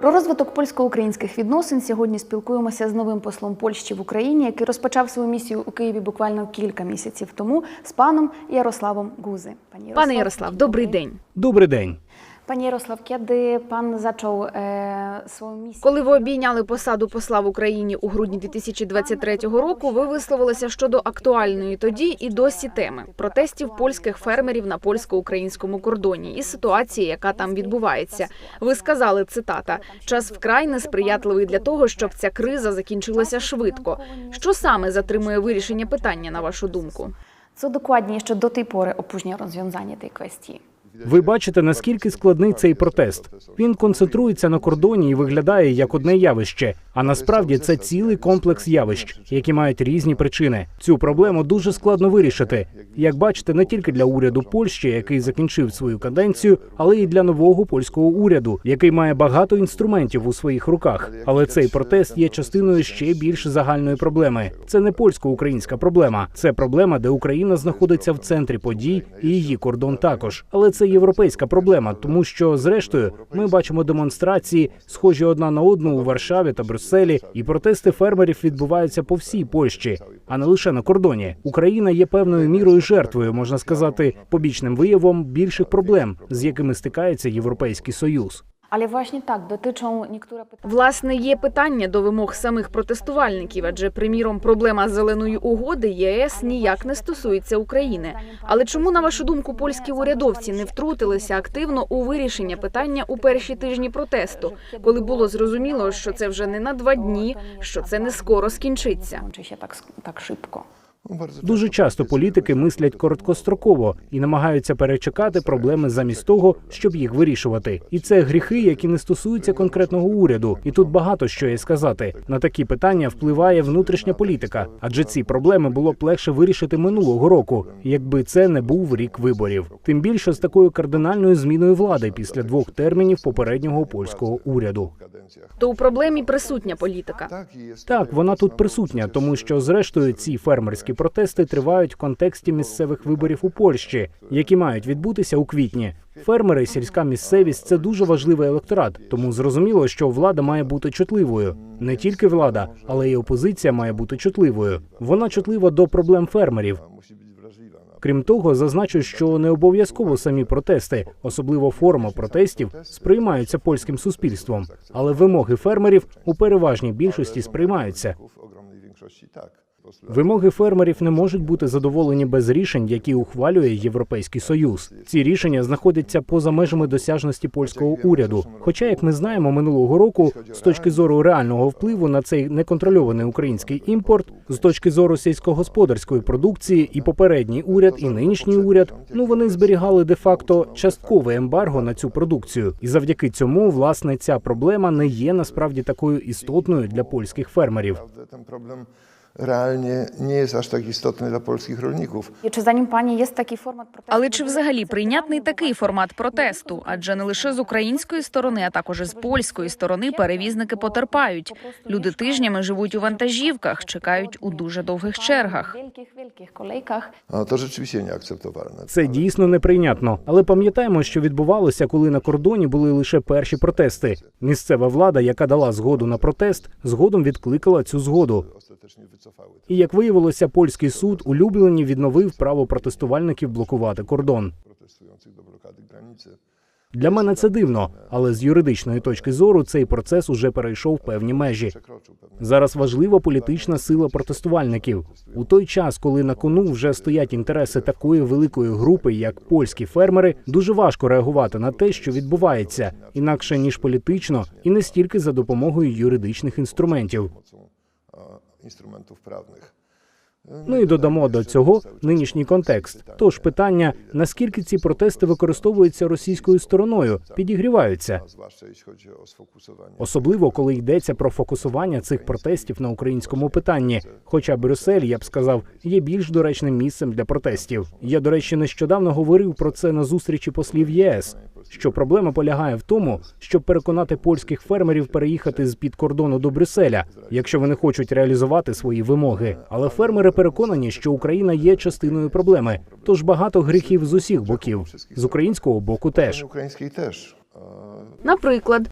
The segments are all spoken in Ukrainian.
Про розвиток польсько-українських відносин сьогодні спілкуємося з новим послом Польщі в Україні, який розпочав свою місію у Києві буквально кілька місяців тому з паном Ярославом Гузи. Пані Пане Ярослав, добрий день. Добрий день. Пані Ярослав, kiedy пан zaczął е, свою місію? Коли ви обійняли посаду посла в Україні у грудні 2023 року, ви висловилися щодо актуальної тоді і досі теми протестів польських фермерів на польсько-українському кордоні і ситуації, яка там відбувається. Ви сказали цитата: час вкрай несприятливий для того, щоб ця криза закінчилася швидко. Що саме затримує вирішення питання, на вашу думку? Co dokładnie jeszcze do tej pory opóźnia rozwiązanie tej kwestii? Ви бачите, наскільки складний цей протест. Він концентрується на кордоні і виглядає як одне явище. А насправді це цілий комплекс явищ, які мають різні причини. Цю проблему дуже складно вирішити. Як бачите, не тільки для уряду Польщі, який закінчив свою каденцію, але й для нового польського уряду, який має багато інструментів у своїх руках. Але цей протест є частиною ще більш загальної проблеми. Це не польсько-українська проблема, це проблема, де Україна знаходиться в центрі подій, і її кордон також. Але це європейська проблема, тому що, зрештою, ми бачимо демонстрації, схожі одна на одну у Варшаві та Брюсселі, і протести фермерів відбуваються по всій Польщі, а не лише на кордоні. Україна є певною мірою жертвою, можна сказати, побічним виявом більших проблем, з якими стикається Європейський Союз. Ale właśnie tak, dotyczą niektóre pytania. Власне, є питання до вимог самих протестувальників, адже, приміром, проблема зеленої угоди ЄС ніяк не стосується України. Але чому, на вашу думку, польські урядовці не втрутилися активно у вирішення питання у перші тижні протесту, коли було зрозуміло, що це вже не на два дні, що це не скоро скінчиться? Kończy się tak, tak szybko. Дуже часто політики мислять короткостроково і намагаються перечекати проблеми замість того, щоб їх вирішувати. І це гріхи, які не стосуються конкретного уряду. І тут багато що є сказати. На такі питання впливає внутрішня політика, адже ці проблеми було б легше вирішити минулого року, якби це не був рік виборів. Тим більше з такою кардинальною зміною влади після двох термінів попереднього польського уряду. То у проблемі присутня політика. Так, вона тут присутня, тому що зрештою ці фермерські протести тривають в контексті місцевих виборів у Польщі, які мають відбутися у квітні. Фермери, сільська місцевість це дуже важливий електорат, тому зрозуміло, що влада має бути чутливою. Не тільки влада, але й опозиція має бути чутливою. Вона чутлива до проблем фермерів. Крім того, зазначу, що не обов'язково самі протести, особливо форма протестів, сприймаються польським суспільством, але вимоги фермерів у переважній більшості сприймаються. Вимоги фермерів не можуть бути задоволені без рішень, які ухвалює Європейський Союз. Ці рішення знаходяться поза межами досяжності польського уряду. Хоча, як ми знаємо, минулого року, з точки зору реального впливу на цей неконтрольований український імпорт, з точки зору сільськогосподарської продукції, і попередній уряд, і нинішній уряд, ну вони зберігали де-факто часткове ембарго на цю продукцію, і завдяки цьому, власне, ця проблема не є насправді такою істотною для польських фермерів. Realnie nie jest aż tak istotny dla polskich rolników. І чи зdaniem пані є такий формат протесту? Але чи взагалі прийнятний такий формат протесту? Адже не лише з української сторони, а також з польської сторони перевізники потерпають. Люди тижнями живуть у вантажівках, чекають у дуже довгих чергах. В wielkich, wielkich kolejkach. No, rzeczywiście nieakceptowalne. Це дійсно неприйнятно. Але пам'ятаємо, що відбувалося, коли на кордоні були лише перші протести. Місцева влада, яка дала згоду на протест, згодом відкликала цю згоду. І як виявилося, польський суд улюблені відновив право протестувальників блокувати кордон. Для мене це дивно, але з юридичної точки зору цей процес уже перейшов певні межі. Зараз важлива політична сила протестувальників у той час, коли на кону вже стоять інтереси такої великої групи, як польські фермери, дуже важко реагувати на те, що відбувається, інакше ніж політично, і не стільки за допомогою юридичних інструментів. Instrumentów prawnych. Ну і додамо до цього нинішній контекст. Тож питання, наскільки ці протести використовуються російською стороною, підігріваються. Особливо коли йдеться про фокусування цих протестів на українському питанні. Хоча Брюссель, я б сказав, є більш доречним місцем для протестів. Я, до речі, нещодавно говорив про це на зустрічі послів ЄС. Що проблема полягає в тому, щоб переконати польських фермерів переїхати з під кордону до Брюсселя, якщо вони хочуть реалізувати свої вимоги. Але фермери переконані, що Україна є частиною проблеми, тож багато гріхів з усіх боків, з українського боку теж. Наприклад,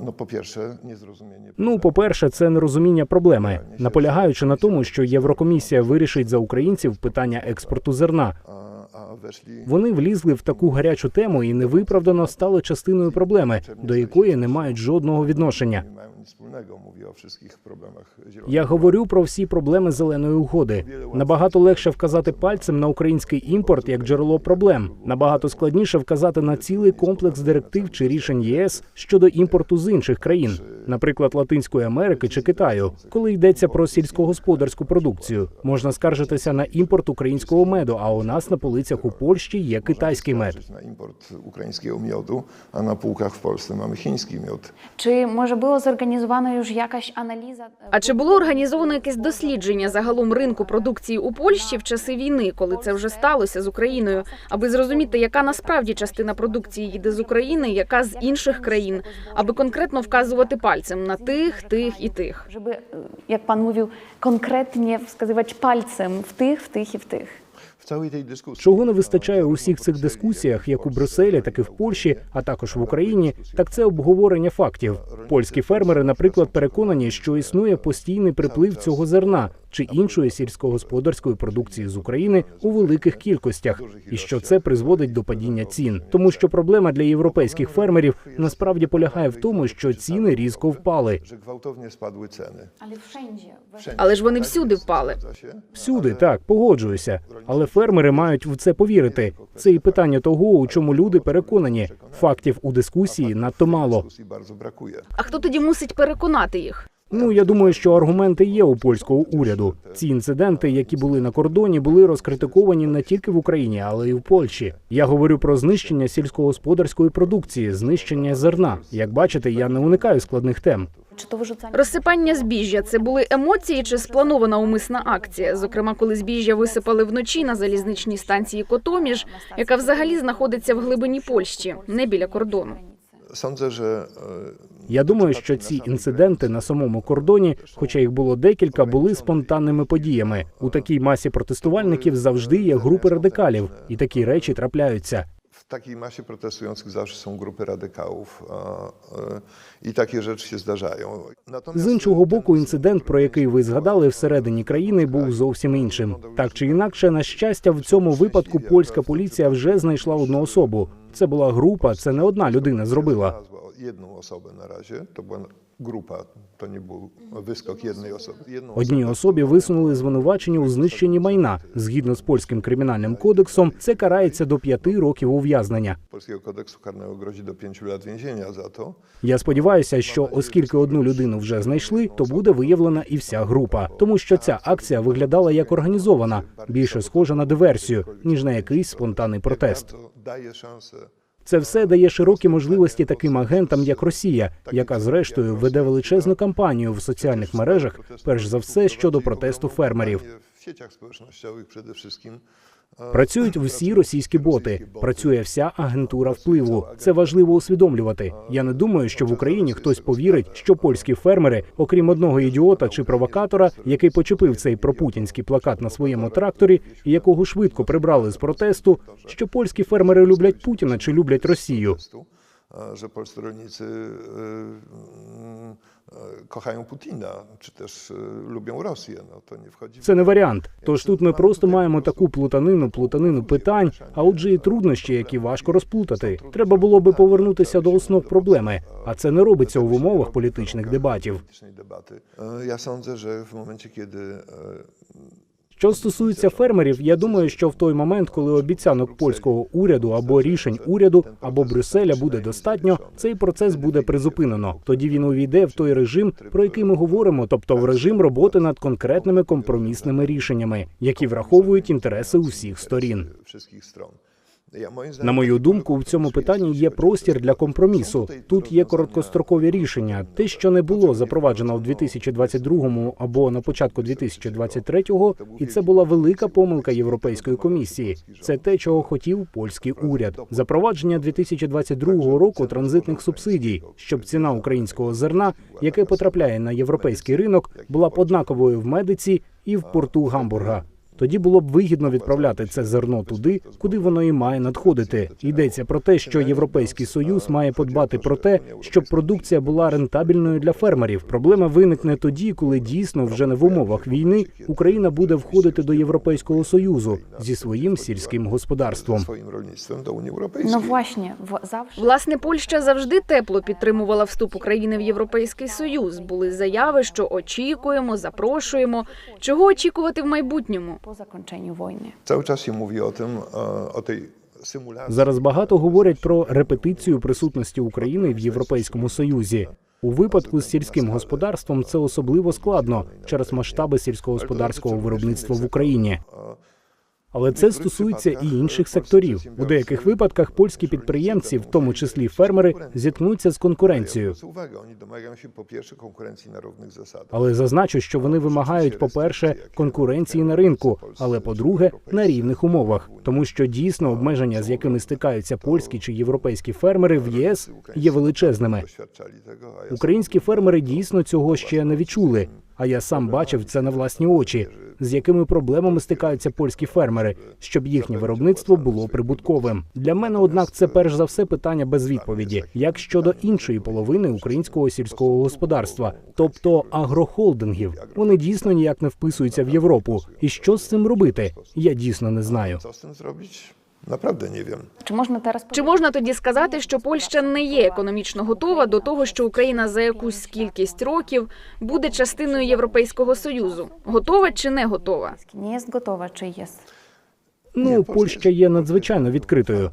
No po pierwsze niezrozumienie. Ну, по-перше, це нерозуміння проблеми, наполягаючи на тому, що Єврокомісія вирішить за українців питання експорту зерна. Вони влізли в таку гарячу тему і невиправдано стали частиною проблеми, до якої не мають жодного відношення. Я говорю про всі проблеми зеленої угоди. Набагато легше вказати пальцем на український імпорт як джерело проблем. Набагато складніше вказати на цілий комплекс директив чи рішень ЄС щодо імпорту з інших країн, наприклад, Латинської Америки чи Китаю. Коли йдеться про сільськогосподарську продукцію, можна скаржитися на імпорт українського меду. А у нас на полицях у Польщі є китайський мед. na import ukraińskiego miodu, a na półkach w Polsce mamy chiński miód. Чи може було зорганізовано już jakaś аналіза? е, А чи було організовано якесь дослідження загалом ринку продукції у Польщі в часи війни, коли це вже сталося з Україною, аби зрозуміти, яка насправді частина продукції їде з України, яка з інших країн, аби конкретно вказувати пальцем на тих, тих і тих. Żeby, e, jak pan mówił, konkretnie wskazywać palcem w tych, w tych i w Чого не вистачає у всіх цих дискусіях, як у Брюсселі, так і в Польщі, а також в Україні, так це обговорення фактів. Польські фермери, наприклад, переконані, що існує постійний приплив цього зерна чи іншої сільськогосподарської продукції з України у великих кількостях, і що це призводить до падіння цін. Тому що проблема для європейських фермерів насправді полягає в тому, що ціни різко впали. Але ж вони всюди впали. Всюди так погоджуюся, але фермери мають в це повірити. Це і питання того, у чому люди переконані. Фактів у дискусії надто мало. А хто тоді мусить переконати їх? Ну я думаю, що аргументи є у польського уряду. Ці інциденти, які були на кордоні, були розкритиковані не тільки в Україні, але й в Польщі. Я говорю про знищення сільськогосподарської продукції, знищення зерна. Як бачите, я не уникаю складних тем. To wyrzucanie? Розсипання збіжжя це були емоції чи спланована умисна акція? Зокрема, коли збіжжя висипали вночі на залізничній станції Котоміж, яка взагалі знаходиться в глибині Польщі, не біля кордону. Sądzę, że Я думаю, що ці інциденти на самому кордоні, хоча їх було декілька, були спонтанними подіями. У такій масі протестувальників завжди є групи радикалів, і такі речі трапляються. w takiej masie protestujących zawsze są grupy radykałów e, i takie rzeczy się zdarzają. З іншого боку, інцидент, про який ви згадали всередині країни, був зовсім іншим. Так чи інакше, на щастя, в цьому випадку польська поліція вже знайшла одну особу. Це була група, це не одна людина зробила. Jedną osobę na razie. To była grupa, to nie był wyskok jednej osoby. Jedną Одній особі висунули звинувачення у знищенні майна. Згідно з польським кримінальним кодексом, це карається до п'яти років ув'язнення. Polskiego kodeksu karnego grozi do pięciu lat więzienia za to. Я сподіваюся, що оскільки одну людину вже знайшли, то буде виявлена і вся група, тому що ця акція виглядала як організована, більше схожа на диверсію, ніж на якийсь спонтанний протест. Daje szansę Це все дає широкі можливості таким агентам, як Росія, яка зрештою веде величезну кампанію в соціальних мережах, перш за все щодо протесту фермерів. Працюють всі російські боти, працює вся агентура впливу. Це важливо усвідомлювати. Я не думаю, що в Україні хтось повірить, що польські фермери, окрім одного ідіота чи провокатора, який почепив цей пропутінський плакат на своєму тракторі, і якого швидко прибрали з протесту, що польські фермери люблять Путіна чи люблять Росію. E, że polscy rolnicy e, e, kochają Putina, czy też lubią Rosję. No to nie wchodzi w Це не варіант. Тож тут ми просто маємо таку плутанину, плутанину питань, а отже, і труднощі, які важко розплутати. Треба було би повернутися до основ проблеми, а це не робиться в умовах політичних дебатів. E, Ja sądzę, że w momencie, kiedy Що стосується фермерів, я думаю, що в той момент, коли обіцянок польського уряду або рішень уряду або Брюсселя буде достатньо, цей процес буде призупинено. Тоді він увійде в той режим, про який ми говоримо, тобто в режим роботи над конкретними компромісними рішеннями, які враховують інтереси усіх сторін. На мою думку, в цьому питанні є простір для компромісу. Тут є короткострокові рішення. Те, що не було запроваджено в 2022 або на початку 2023, і це була велика помилка Європейської комісії. Це те, чого хотів польський уряд. Запровадження 2022 року транзитних субсидій, щоб ціна українського зерна, яке потрапляє на європейський ринок, була б однаковою в медиці і в порту Гамбурга. Тоді було б вигідно відправляти це зерно туди, куди воно і має надходити. Йдеться про те, що Європейський союз має подбати про те, щоб продукція була рентабельною для фермерів. Проблема виникне тоді, коли дійсно вже не в умовах війни Україна буде входити до Європейського союзу зі своїм сільським господарством. w, zawsze. Власне, Польща завжди тепло підтримувала вступ України в Європейський Союз. Були заяви, що очікуємо, запрошуємо. Чого очікувати в майбутньому? Po zakończeniu wojny. Cały czas się mówi o tym, e, o tej. Зараз багато говорять про репетицію присутності України в Європейському Союзі. У випадку з сільським господарством це особливо складно через масштаби сільськогосподарського виробництва в Україні. Але це стосується і інших секторів. У деяких випадках польські підприємці, в тому числі фермери, зіткнуться з конкуренцією. Але зазначу, що вони вимагають, по-перше, конкуренції на ринку, але по-друге, на рівних умовах, тому що дійсно обмеження, з якими стикаються польські чи європейські фермери в ЄС, є величезними. Українські фермери дійсно цього ще не відчули. А я сам бачив це на власні очі, з якими проблемами стикаються польські фермери, щоб їхнє виробництво було прибутковим. Для мене, однак, це перш за все питання без відповіді, як щодо іншої половини українського сільського господарства, тобто агрохолдингів. Вони дійсно ніяк не вписуються в Європу. І що з цим робити? Я дійсно не знаю. Co не wiem. Чи можна зараз Чи можна тоді сказати, що Польща не є економічно готова до того, що Україна за якусь кількість років буде частиною Європейського союзу? Готова чи не готова? nie готова чи є? Ну, Польща є надзвичайно відкритою.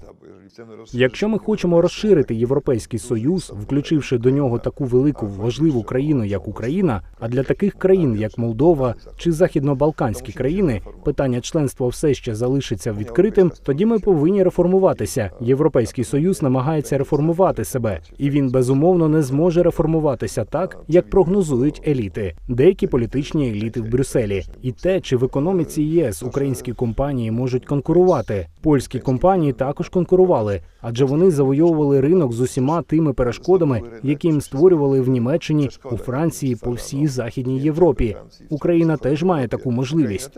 Якщо ми хочемо розширити європейський союз, включивши до нього таку велику важливу країну, як Україна, а для таких країн, як Молдова чи західно-балканські країни, питання членства все ще залишиться відкритим, тоді ми повинні реформуватися. Європейський союз намагається реформувати себе, і він безумовно не зможе реформуватися так, як прогнозують еліти, деякі політичні еліти в Брюсселі. І те, чи в економіці ЄС українські компанії можуть конкурувати. Польські компанії також конкурували, адже вони завойовували ринок з усіма тими перешкодами, які їм створювали в Німеччині, у Франції, по всій західній Європі. Україна теж має таку можливість.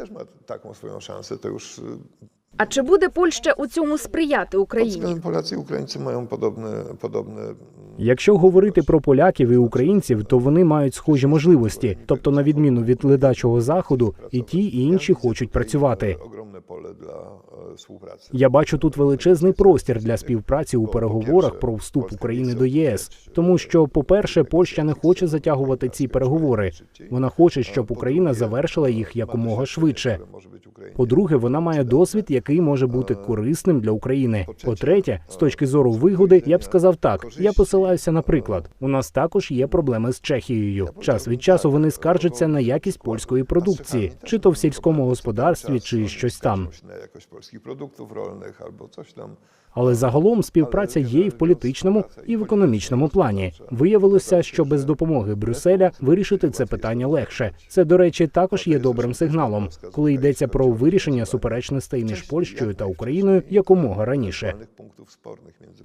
А чи буде Польща у цьому сприяти Україні? Ukraińcy mają podobne, podobne mm, Якщо говорити про поляків і українців, то вони мають схожі можливості, тобто, на відміну від ледачого заходу, і ті, і інші хочуть працювати. e. Я бачу тут величезний простір для співпраці у переговорах про вступ України до ЄС, тому що, по-перше, Польща не хоче затягувати ці переговори. Вона хоче, щоб Україна завершила їх якомога швидше. По-друге, вона має досвід, який може бути корисним для України. По-третє, з точки зору вигоди, я б сказав так: я посилаюся на приклад. У нас також є проблеми з Чехією. Час від часу вони скаржаться на якість польської продукції, чи то в сільському господарстві, чи щось там. Якось польських продуктів рольних або щось там. Але загалом співпраця є і в політичному, і в економічному плані. Виявилося, що без допомоги Брюсселя вирішити це питання легше. Це, до речі, також є добрим сигналом, коли йдеться про вирішення суперечностей між Польщею та Україною якомога раніше.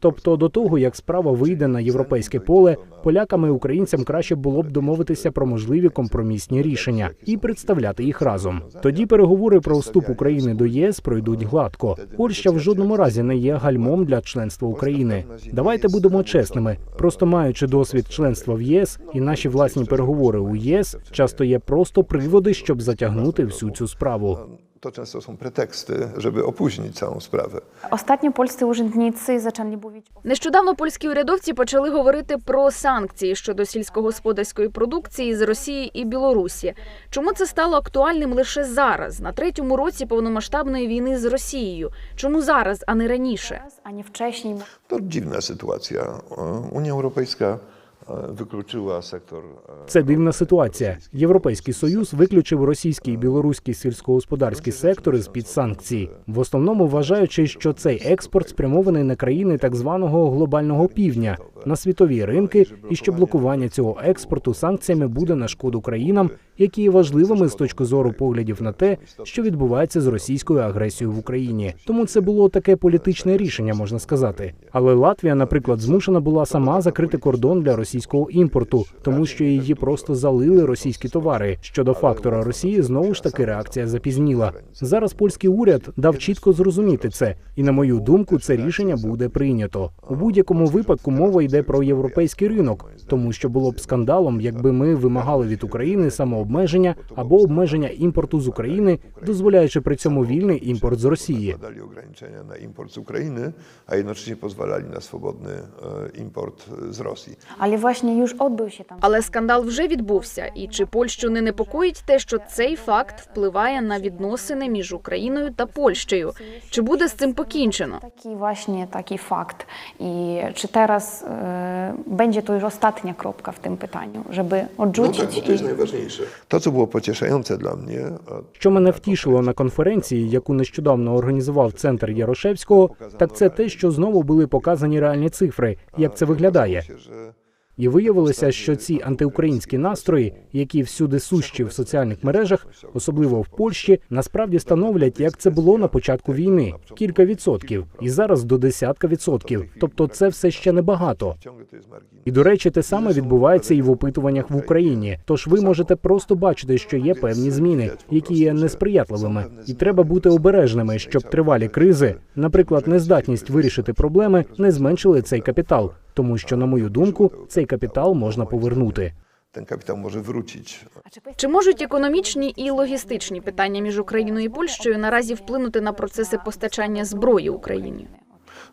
Тобто, до того як справа вийде на європейське поле, полякам і українцям краще було б домовитися про можливі компромісні рішення і представляти їх разом. Тоді переговори про вступ України до ЄС пройдуть гладко. Польща в жодному разі не є гальмом для членства України. Давайте будемо чесними. Просто маючи досвід членства в ЄС і наші власні переговори у ЄС, часто є просто приводи, щоб затягнути всю цю справу. To często są preteksty, żeby opóźnić całą sprawę. Ostatnio polscy urzędnicy zaczęli mówić Нещодавно польські урядовці почали говорити про санкції щодо сільськогосподарської продукції з Росії і Білорусі. Чому це стало актуальним лише зараз, на третьому році повномасштабної війни з Росією? Чому зараз, а не раніше? teraz, a nie wcześniej. To dziwna sytuacja. E, Unia Europejska wykluczyła sektor. e, Це дивна ситуація. Європейський союз виключив російський і білоруський сільськогосподарські сектори з під санкцій, в основному вважаючи, що цей експорт спрямований на країни так званого глобального півдня, на світові ринки, і що блокування цього експорту санкціями буде на шкоду країнам, які є важливими з точки зору поглядів на те, що відбувається з російською агресією в Україні. Тому це було таке політичне рішення, можна сказати. Але Латвія, наприклад, змушена була сама закрити кордон для російського імпорту, тому що її просто залили російські товари. Щодо фактора Росії, знову ж таки реакція запізніла. Зараз польський уряд дав чітко зрозуміти це, і на мою думку, це рішення буде прийнято. У будь-якому випадку мова йде про європейський ринок, тому що було б скандалом, якби ми вимагали від України самообмеження або обмеження імпорту з України, дозволяючи при цьому вільний імпорт з Росії. Na import z Ukrainy, a jednocześnie pozwalali na swobodny e, import e, z Rosji. Але Але скандал вже відбувся. І чи Польщу не непокоїть те, що цей факт впливає на відносини між Україною та Польщею? Чи буде з цим покінчено? Taki właśnie taki fakt. I czy teraz e, będzie to już ostatnia kropka w tym pytaniu, żeby odrzucić i najważniejsze. To, co było pocieszające dla mnie, a Що мене втішило на конференції, яку нещодавно організував центр Ярошевського, так це те, що знову були показані реальні цифри, як це виглядає. І виявилося, що ці антиукраїнські настрої, які всюди сущі в соціальних мережах, особливо в Польщі, насправді становлять, як це було на початку війни, кілька відсотків, і зараз до десятка відсотків. Тобто, це все ще небагато. І до речі, те саме відбувається і в опитуваннях в Україні. Тож ви можете просто бачити, що є певні зміни, які є несприятливими, і треба бути обережними, щоб тривалі кризи, наприклад, нездатність вирішити проблеми, не зменшили цей капітал, тому що, на мою думку, цей капітал можна повернути. тен капітал може wrócić. Чи можуть економічні і логістичні питання між Україною і Польщею наразі вплинути на процеси постачання зброї Україні?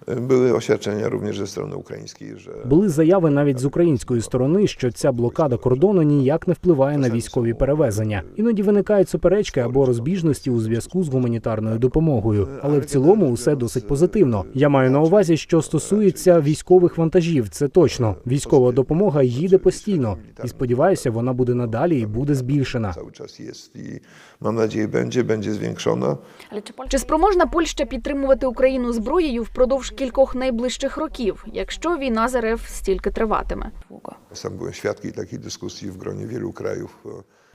Były oświadczenia również ze strony ukraińskiej, że Були заяви навіть з української сторони, що ця блокада кордону ніяк не впливає на військові перевезення. Іноді виникають суперечки або розбіжності у зв'язку з гуманітарною допомогою. Але в цілому усе досить позитивно. Я маю на увазі, що стосується військових вантажів. Це точно військова допомога їде постійно, і сподіваюся, вона буде надалі і буде збільшена. Чи спроможна Польща підтримувати Україну зброєю впродовж кількох найближчих років, якщо війна з РФ стільки триватиме? Сам був byłem świadkiem takiej в гроні gronie країв. e,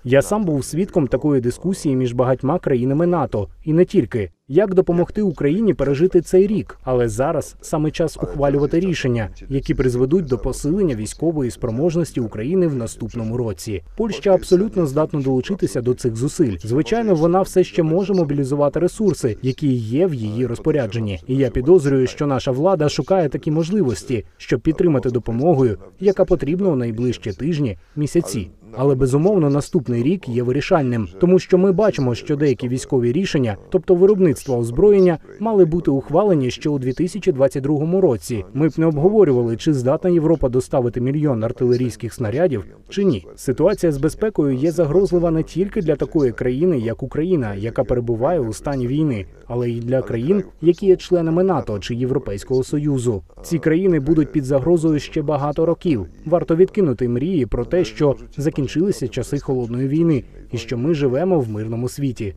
Я сам був свідком такої дискусії між багатьма країнами НАТО, і не тільки як допомогти Україні пережити цей рік. Але зараз саме час ухвалювати рішення, які призведуть до посилення військової спроможності України в наступному році. Польща абсолютно здатна долучитися до цих зусиль. Звичайно, вона все ще може мобілізувати ресурси, які є в її розпорядженні. І я підозрюю, що наша влада шукає такі можливості, щоб підтримати допомогою, яка потрібна у найближчі тижні, місяці. Але безумовно наступний рік є вирішальним, тому що ми бачимо, що деякі військові рішення, тобто виробництво озброєння, мали бути ухвалені ще у 2022 році. Ми б не обговорювали, чи здатна Європа доставити мільйон артилерійських снарядів чи ні. Ситуація з безпекою є загрозлива не тільки для такої країни, як Україна, яка перебуває у стані війни, але й для країн, які є членами НАТО чи Європейського союзу. Ці країни будуть під загрозою ще багато років. Варто відкинути мрії про те, що закінчилися часи холодної війни, і що ми живемо в мирному світі.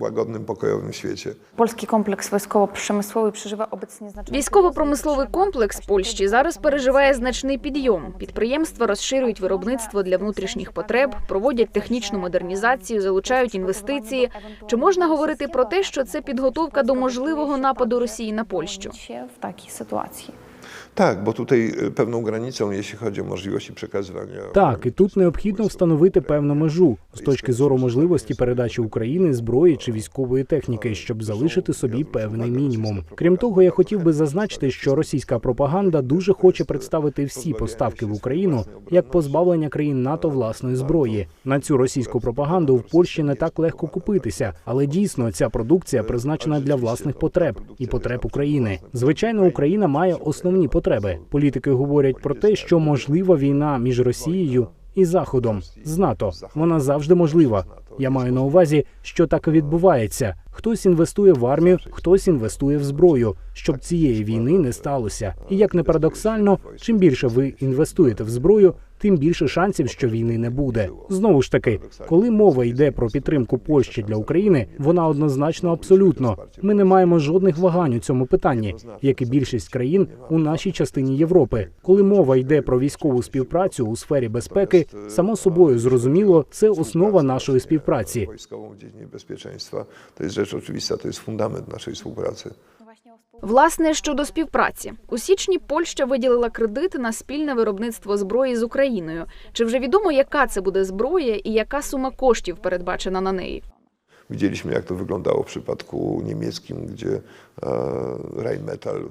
Łagodnym, pokojowym świecie. Polski kompleks wojskowo-przemysłowy przeżywa obecnie znaczące... Військово-промисловий комплекс Польщі зараз переживає значний підйом. Підприємства розширюють виробництво для внутрішніх потреб, проводять технічну модернізацію, залучають інвестиції. Чи можна говорити про те, що це підготовка до можливого нападу Росії на Польщу? się w takiej sytuacji. Tak, bo tutaj e, pewną granicą, jeśli chodzi o możliwości przekazywania. Так, і тут необхідно встановити певну межу з точки зору можливості передачі України зброї чи військової техніки, щоб залишити собі певний мінімум. Крім того, я хотів би зазначити, що російська пропаганда дуже хоче представити всі поставки в Україну як позбавлення країн НАТО власної зброї. На цю російську пропаганду в Польщі не так легко купитися, але дійсно ця продукція призначена для власних потреб і потреб України. Звичайно, Україна має основні потреби. Політики говорять про те, що можлива війна між Росією і Заходом з НАТО. Вона завжди можлива. Я маю на увазі, що так і відбувається. Хтось інвестує в армію, хтось інвестує в зброю, щоб цієї війни не сталося. І як не парадоксально, чим більше ви інвестуєте в зброю, тим більше шансів, що війни не буде. Знову ж таки, коли мова йде про підтримку Польщі для України, вона однозначно абсолютно. Ми не маємо жодних вагань у цьому питанні, як і більшість країн у нашій частині Європи. Коли мова йде про військову співпрацю у сфері безпеки, само собою зрозуміло, це основа нашої співпраці. Wojskową w dziedzinie bezpieczeństwa to jest rzecz oczywista, to Власне, щодо співпраці, у січні Польща виділила кредит на спільне виробництво зброї з Україною. Чи вже відомо, яка це буде зброя і яка сума коштів передбачена на неї? Widzieliśmy, jak to wyglądało w przypadku niemieckim, gdzie e, Rheinmetall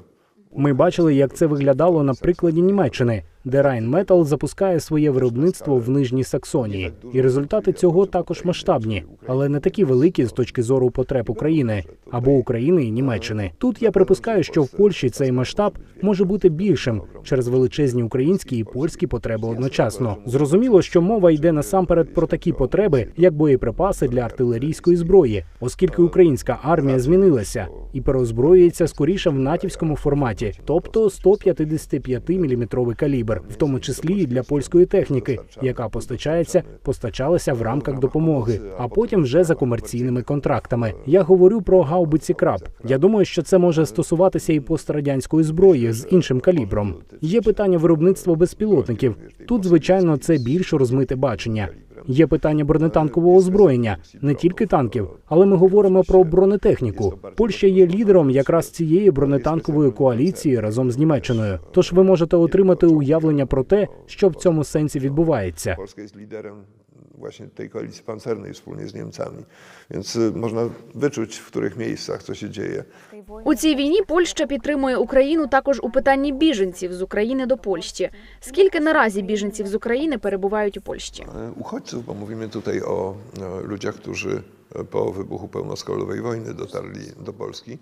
Ми бачили, як це виглядало на прикладі Німеччини, де Rheinmetall запускає своє виробництво в Нижній Саксонії. І результати цього також масштабні, але не такі великі з точки зору потреб України або України і Німеччини. Тут я припускаю, що в Польщі цей масштаб може бути більшим через величезні українські і польські потреби одночасно. Зрозуміло, що мова йде насамперед про такі потреби, як боєприпаси для артилерійської зброї, оскільки українська армія змінилася і переозброюється скоріше в натівському форматі, тобто 155 мм калібр, в тому числі і для польської техніки, яка постачається, постачалася в рамках допомоги, а потім вже за комерційними контрактами. Я говорю про гаубиці краб. Я думаю, що це може стосуватися і пострадянської зброї з іншим калібром. Є питання виробництва безпілотників. Тут, звичайно, це більш розмите бачення. Є питання бронетанкового озброєння, не тільки танків, але ми говоримо про бронетехніку. Польща є лідером якраз цієї бронетанкової коаліції разом з Німеччиною. Тож ви можете отримати уявлення про те, що в цьому сенсі відбувається. Właśnie tej koalicji pancernej wspólnie z Niemcami. Więc można wyczuć, w których miejscach co się dzieje. У цій війні Польща підтримує Україну також у питанні біженців з України до Польщі. Скільки наразі біженців з України перебувають у Польщі? E, Uchodźców, bo mówimy tutaj o e, ludziach, którzy e, po wybuchu pełnoskalowej wojny dotarli do Polski.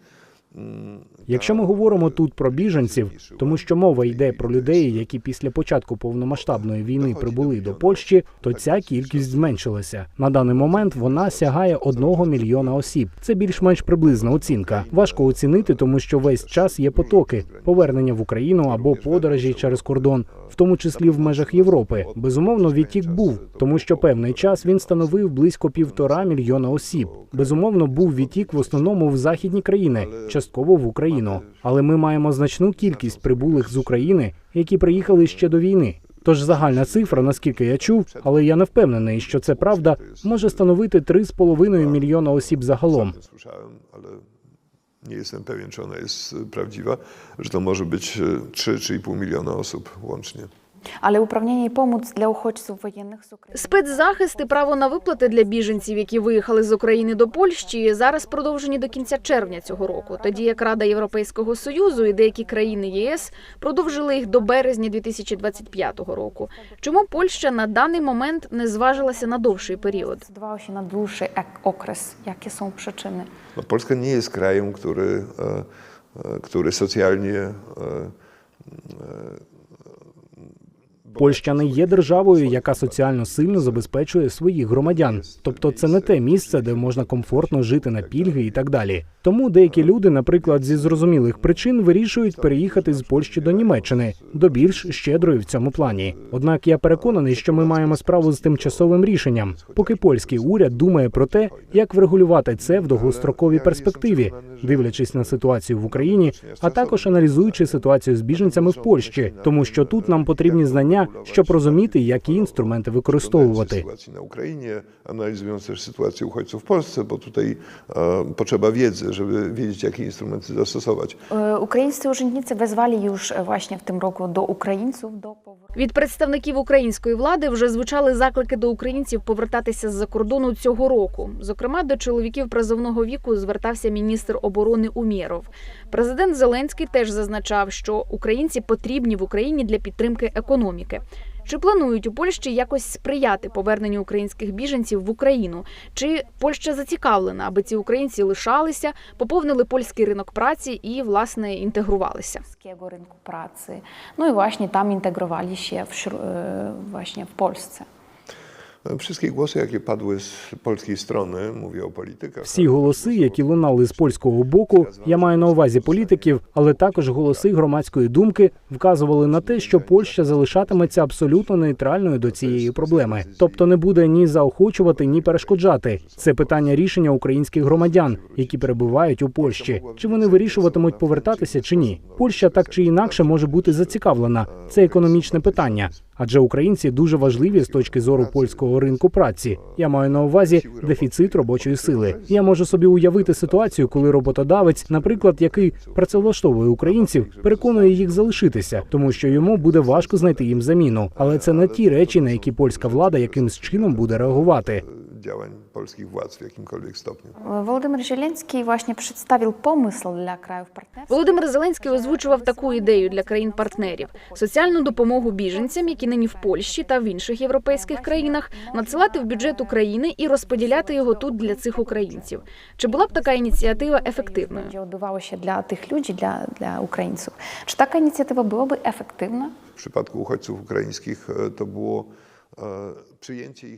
Якщо ми говоримо тут про біженців, тому що мова йде про людей, які після початку повномасштабної війни прибули до Польщі, то ця кількість зменшилася. На даний момент вона сягає одного мільйона осіб. Це більш-менш приблизна оцінка. Важко оцінити, тому що весь час є потоки повернення в Україну або подорожі через кордон, тому числі в межах Європи. Безумовно, відтік був, тому що певний час він становив близько півтора мільйона осіб. Безумовно, був відтік в основному в західні країни, частково в Україну. Але ми маємо значну кількість прибулих з України, які приїхали ще до війни. Тож загальна цифра, наскільки я чув, але я не впевнений, що це правда, може становити 3,5 мільйона осіб загалом. Nie jestem pewien, czy ona jest e, prawdziwa, że to może być e, 3-3,5 miliona osób łącznie. Але управління і помоць для уходźців воєнних з України. Спецзахист і право на виплати для біженців, які виїхали з України до Польщі, зараз продовжені до кінця червня цього року. Тоді як Рада Європейського союзу і деякі країни ЄС продовжили їх до березня 2025 року. Чому Польща на даний момент не зважилася на довший період? Zdecydowała się na dłuższy ek- okres. Jakie są przyczyny? No, Polska nie jest krajem, który, e, e, który socjalnie e, Польща не є державою, яка соціально сильно забезпечує своїх громадян. Тобто, це не те місце, де можна комфортно жити на пільги і так далі. Тому деякі люди, наприклад, зі зрозумілих причин вирішують переїхати з Польщі до Німеччини, до більш щедрої в цьому плані. Однак я переконаний, що ми маємо справу з тимчасовим рішенням, поки польський уряд думає про те, як врегулювати це в довгостроковій перспективі, дивлячись на ситуацію в Україні, а також аналізуючи ситуацію з біженцями в Польщі, тому що тут нам потрібні знання, щоб розуміти, які інструменти використовувати. Ukrainie, analizując też sytuację uchodźców w Polsce, bo tutaj e, potrzeba wiedzy, żeby wiedzieć, jakie instrumenty zastosować. Е, Українські urzędnicy wezwali już właśnie w tym roku do Українців до powrotu. Від представників української влади вже звучали заклики до українців повертатися з-за кордону цього року. Зокрема, до чоловіків призовного віку звертався міністр оборони Умєров. Президент Зеленський теж зазначав, що українці потрібні в Україні для підтримки економіки. Чи планують у Польщі якось сприяти поверненню українських біженців в Україну? Чи Польща зацікавлена, аби ці українці лишалися, поповнили польський ринок праці і власне інтегрувалися? polskiego rynku pracy. No i właśnie tam integrowali się w, Wszystkie głosy, jakie padły z polskiej strony, mówię. Всі голоси, які лунали з польського боку, я маю на увазі політиків, але також голоси громадської думки вказували на те, що Польща залишатиметься абсолютно нейтральною до цієї проблеми, тобто не буде ні заохочувати, ні перешкоджати. Це питання рішення українських громадян, які перебувають у Польщі. Чи вони вирішуватимуть повертатися чи ні? Польща так чи інакше може бути зацікавлена. Це економічне питання, адже українці дуже важливі з точки зору польського ринку праці. Я маю на увазі дефіцит робочої сили. Я можу собі уявити ситуацію, коли роботодавець, наприклад, який працевлаштовує українців, переконує їх залишитися, тому що йому буде важко знайти їм заміну. Але це не ті речі, на які польська влада якимсь чином буде реагувати. Polskich władz w jakimkolwiek stopniu. Володимир Зеленський właśnie przedstawił pomysł dla krajów partnerskich. Володимир Зеленський озвучував таку ідею для країн-партнерів: соціальну допомогу біженцям, які нині в Польщі та в інших європейських країнах, надсилати в бюджет України і розподіляти його тут для цих українців. Чи була б така ініціатива ефективною? Gdzie odbywało się dla tych ludzi, dla, dla Ukraińców. Czy taka inicjatywa byłaby efektywna? W przypadku uchodźców ukraińskich e, to było przyjęcie ich.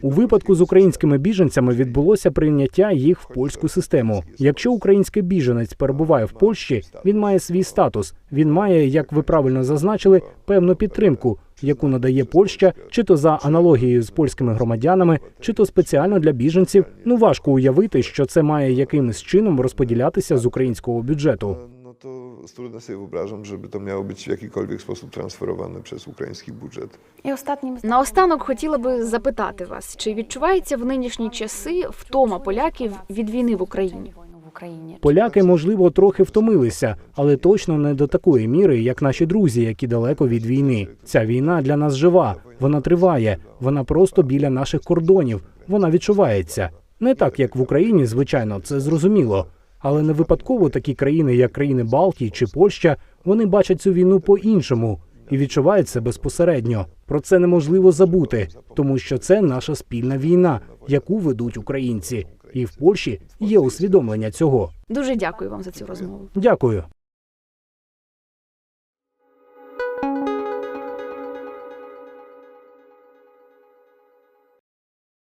У випадку з українськими біженцями відбулося прийняття їх в польську систему. Якщо український біженець перебуває в Польщі, він має свій статус. Він має, як ви правильно зазначили, певну підтримку, яку надає Польща, чи то за аналогією з польськими громадянами, чи то спеціально для біженців. Ну важко уявити, що це має якимось чином розподілятися з українського бюджету. To trudno sobie wyobrażam, żeby to miało być w jakikolwiek sposób transferowane przez ukraiński budżet. І останнім Наостанок хотіла би запитати вас, чи відчувається в нинішні часи втома поляків від війни в Україні? w Ukrainie. Поляки, можливо, трохи втомилися, але точно не до такої міри, як наші друзі, які далеко від війни. Ця війна для нас жива, вона триває, вона просто біля наших кордонів. Вона відчувається не так, як в Україні, звичайно, це зрозуміло. Але не випадково такі країни, як країни Балтії чи Польща, вони бачать цю війну по-іншому і відчувають це безпосередньо. Про це неможливо забути, тому що це наша спільна війна, яку ведуть українці. І в Польщі є усвідомлення цього. Дуже дякую вам за цю розмову. Дякую.